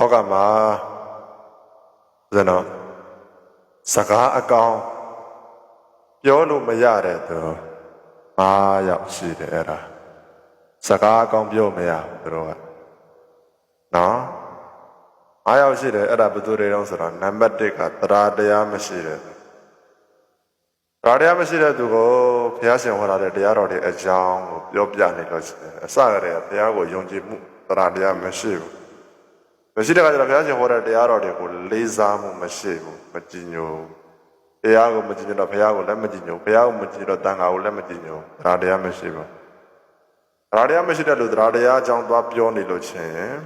လောကမှာဇနစကားအကောင်ပြောလို့မရတဲ့သူ၅ယောက်ရှိတယ်အဲ့ဒါစကားအကောင်ပြောမရဘူးသူတို့ကနော်၅ယောက်ရှိတယ်အဲ့ဒါဘယ်သူတွေတော့ဆိုတော့နံပါတ်1ကတရားတရားမရှိတဲ့သူတရားတရားမရှိတဲ့သူကိုဘုရားရှင်ဟောတာတဲ့တရားတော်တွေအကြောင်းကိုပြောပြနေလို့ရှိတယ်အစကတည်းကဘုရားကိုယုံကြည်မှုတရားတရားမရှိဘူး မရှိတဲ့အခါကျတော့ဘုရားရှင်ဟောတဲ့တရားတော်တွေကိုလေးစားမှုမရှိဘူးမကြည်ညိုဘူးတရားကိုမကြည်ညိုတော့ဘုရားကိုလည်းမကြည်ညိုဘူးဘုရားကိုမကြည်ညိုတော့တန်ခါကိုလည်းမကြည်ညိုဘူးတရားတရားမရှိဘူးတရားတရားမရှိတဲ့လူတရားတရားအကြောင်းသွားပြောနေလို့ချင်း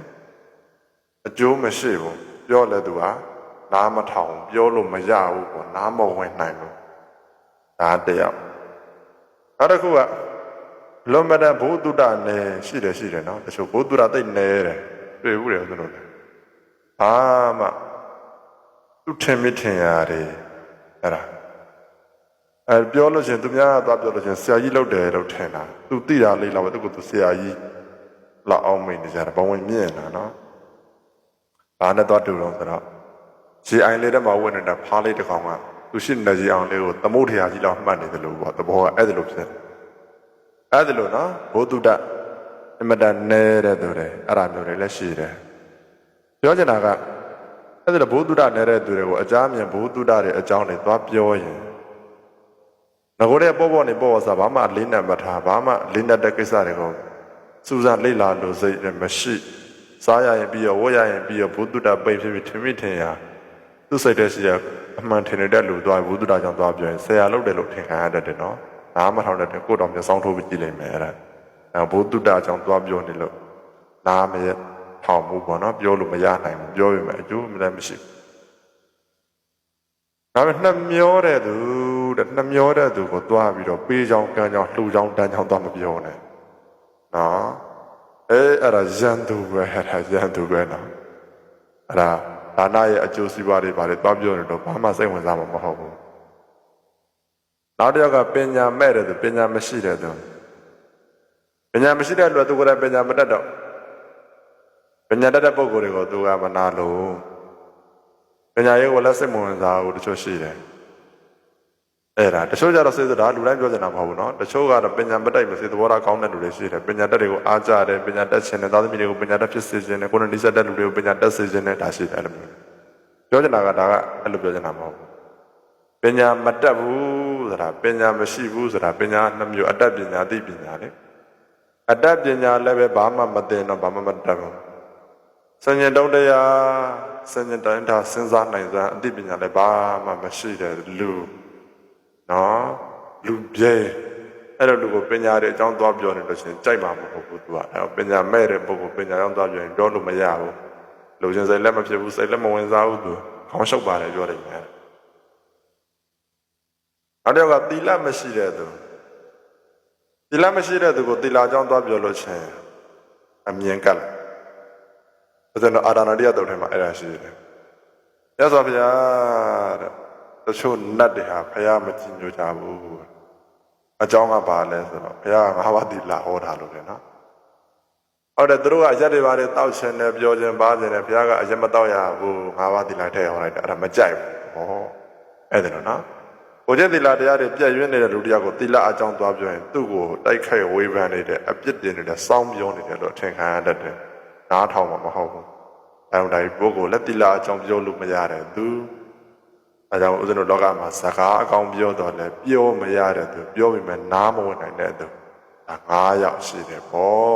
အကျိုးမရှိဘူးပြောလဲသူဟာနားမထောင်ပြောလို့မရဘူးပေါ့နားမဝင်နိုင်ဘူးဒါတရားနောက်တစ်ခုကလွန်မတဲ့ဘုဒ္ဓနဲ့ရှိတယ်ရှိတယ်နော်တချို့ဘုဒ္ဓတိတ်နေတယ်တွေ့ဘူးတယ်သူတို့လည်း ဘာမှသူထင်မထင်ရတယ်အဲ့ဒါအဲပြောလို့ရှရင်သူများကသွားပြောလို့ရှရင်ဆရာကြီးလောက်တယ်လို့ထင်တာသူသိတာလေးလောက်ပဲသူကသူဆရာကြီးလောက်အောင်မိနေကြတာဘဝင်မြင့်တာနော်ဘာနဲ့သွားတူတော့ဆိုတော့ရေအိုင်လေးတက်မှာဝင်နေတာဖားလေးတစ်ကောင်ကသူရှိနေရေအောင်လေးကိုသမုဒ္ဒရာကြီးလောက်မှတ်နေတယ်လို့ပေါ့သဘောကအဲ့ဒါလိုဖြစ်တယ်အဲ့ဒါလိုနော်ဘုဒ္ဓအင်မတန်နေတဲ့သူတွေအဲ့ဒါမျိုးတွေလည်းရှိတယ် ပြောချင်တာကအဲ့ဒါလိုဘုဒ္ဓနေတဲ့သူတွေကိုအကြမ်းမြင်ဘုဒ္ဓတွေအကြောင်းတွေသွားပြောရင်ငကိုတဲ့ပေါ့ပေါ့နေပေါ့ပေါ့စားဘာမှအလေးနံမထားဘာမှအလေးနက်တဲ့ကိစ္စတွေကိုစူးစမ်းလေ့လာလို့စိတ်နဲ့မရှိစားရရင်ပြီးရောဝတ်ရရင်ပြီးရောဘုဒ္ဓပိတ်ဖြစ်ပြီးထင်မိထင်ရာသူ့စိတ်ထဲရှိရအမှန်ထင်နေတဲ့လူသွားဘုဒ္ဓကြောင့်သွားပြောရင်ဆရာလုပ်တယ်လို့ထင်ခံရတတ်တယ်နော်နားမထောင်တတ်တယ်ကိုယ်တော်မျက်စောင်းထိုးပြီးကြည့်လိုက်မယ်အဲ့ဒါအဲဘုဒ္ဓကြောင့်သွားပြောနေလို့နားမရ ထောင်မှုပေါ့နော်ပြောလို့မရနိုင်ဘူးပြောရင်လည်းအကျိုးမလည်းမရှိဘူးဒါပေမဲ့နှမျောတဲ့သူတဲ့နှမျောတဲ့သူကိုသွားပြီးတော့ပေးချောင်းကမ်းချောင်းလှူချောင်းတန်းချောင်းသွားမပြောနဲ့နော်အဲအဲ့ဒါရန်သူပဲအဲ့ဒါရန်သူပဲနော်အဲ့ဒါဒါနရဲ့အကျိုးစီးပွားတွေဘာတွေသွားပြောနေတော့ဘာမှစိတ်ဝင်စားမှာမဟုတ်ဘူးနောက်တစ်ယောက်ကပညာမဲ့တဲ့သူပညာမရှိတဲ့သူပညာမရှိတဲ့လူကသူကလည်းပညာမတတ်တော့ ပညာတတ်တဲ့ပုဂ္ဂိုလ်တွေကိုသူကမနာလို့ပညာရေးကိုလည်းစိတ်မဝင်စားဘူးတချို့ရှိတယ်အဲ့ဒါတချို့ကြတော့စိတ်ဆိုတာလူတိုင်းပြောချင်တာမဟုတ်ဘူးเนาะတချို့ကတော့ပညာမတတ်မစေသဘောထားကောင်းတဲ့လူတွေရှိတယ်ပညာတတ်တွေကိုအားကြတယ်ပညာတတ်ခြင်းနဲ့သာသမီတွေကိုပညာတတ်ဖြစ်စေခြင်းနဲ့ကိုယ်နဲ့နှိစက်တဲ့လူတွေကိုပညာတတ်စေခြင်းနဲ့ဒါရှိတယ်အဲ့လိုမျိုးပြောချင်တာကဒါကအဲ့လိုပြောချင်တာမဟုတ်ဘူးပညာမတတ်ဘူးဆိုတာပညာမရှိဘူးဆိုတာပညာနှမျိုးအတတ်ပညာသိပညာလေအတတ်ပညာလည်းပဲဘာမှမသိတော့ဘာမှမတတ်ဘူး စဉ္ញတုံးတရားစဉ္ញတိုင်းဒါစဉ်းစားနိုင်စွာအသိပညာလည်းဘာမှမရှိတဲ့လူနော်လူပြဲအဲ့လိုလူကိုပညာရဲ့အကြောင်းသွားပြောနေလို့ရှိရင်ကြိုက်မှာမဟုတ်ဘူးသူကအဲ့တော့ပညာမဲ့တဲ့ပုဂ္ဂိုလ်ပညာကြောင့်သွားပြောရင်ပြောလို့မရဘူးလူချင်းစိတ်လည်းမဖြစ်ဘူးစိတ်လည်းမဝင်စားဘူးသူခေါင်းရှုပ်ပါတယ်ပြောတယ်များနောက်တစ်ယောက်ကသီလမရှိတဲ့သူသီလမရှိတဲ့သူကိုသီလအကြောင်းသွားပြောလို့ရှိရင်အမြင်ကတ်လိုက် ဒါဆိုတော့အာရဏတိယတုတ်ထဲမှာအဲ့ဒါရှိတယ်ရသော်ဗျာတဲ့တချို့နတ်တွေဟာဘုရားမကြည်ညိုကြဘူးအကြောင်းကဘာလဲဆိုတော့ဘုရားငါးပါးသီလဟောတာလို့လေနော်ဟုတ်တယ်သူတို့ကအရက်တွေပါတယ်တောက်ချင်တယ်ပြောချင်ပါချင်တယ်ဘုရားကအရက်မတောက်ရဘူးငါးပါးသီလထည့်ဟောလိုက်တယ်အဲ့ဒါမကြိုက်ဘူးဟောအဲ့ဒါလို့နော်ကိုကျင့်သီလတရားတွေပြည့်ရင်းနေတဲ့လူတရားကိုသီလအကြောင်းသွားပြောရင်သူ့ကိုတိုက်ခိုက်ဝေဖန်နေတဲ့အပြစ်တင်နေတဲ့စောင်းပြောနေတယ်လို့ထင်ခံရတတ်တယ် နားထောင်မှာမဟုတ်ဘူးအဲဒါဒီပုဂ္ဂိုလ်လက်သီလအကြောင်းပြောလို့မရတယ်သူအဲကြောင့်ဦးဇင်းတို့လောကမှာစကားအကောင်ပြောတော့လဲပြောမရတဲ့သူပြောပြီးမှနားမဝင်နိုင်တဲ့သူဒါ၅ယောက်ရှိတယ်ပေါ့